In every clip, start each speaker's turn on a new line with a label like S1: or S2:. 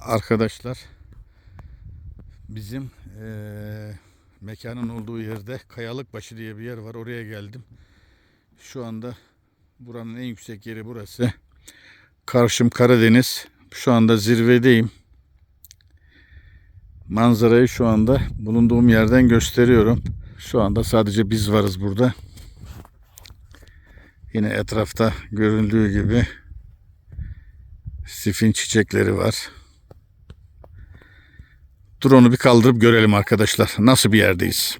S1: Arkadaşlar bizim eee, mekanın olduğu yerde Kayalık Başı diye bir yer var. Oraya geldim. Şu anda buranın en yüksek yeri burası. Karşım Karadeniz. Şu anda zirvedeyim. Manzarayı şu anda bulunduğum yerden gösteriyorum. Şu anda sadece biz varız burada. Yine etrafta görüldüğü gibi sifin çiçekleri var. Drone'u bir kaldırıp görelim arkadaşlar. Nasıl bir yerdeyiz?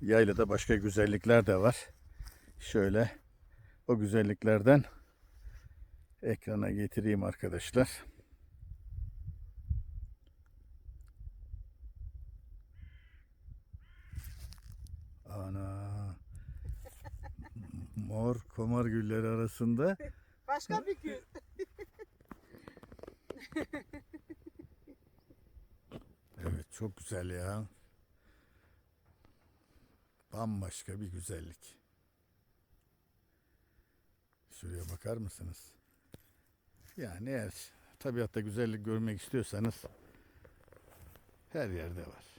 S1: Yaylada başka güzellikler de var. Şöyle o güzelliklerden ekrana getireyim arkadaşlar. Ana. Mor komar gülleri arasında
S2: Başka bir gün.
S1: Evet çok güzel ya. Bambaşka bir güzellik. Şuraya bakar mısınız? Yani eğer tabiatta güzellik görmek istiyorsanız her yerde var.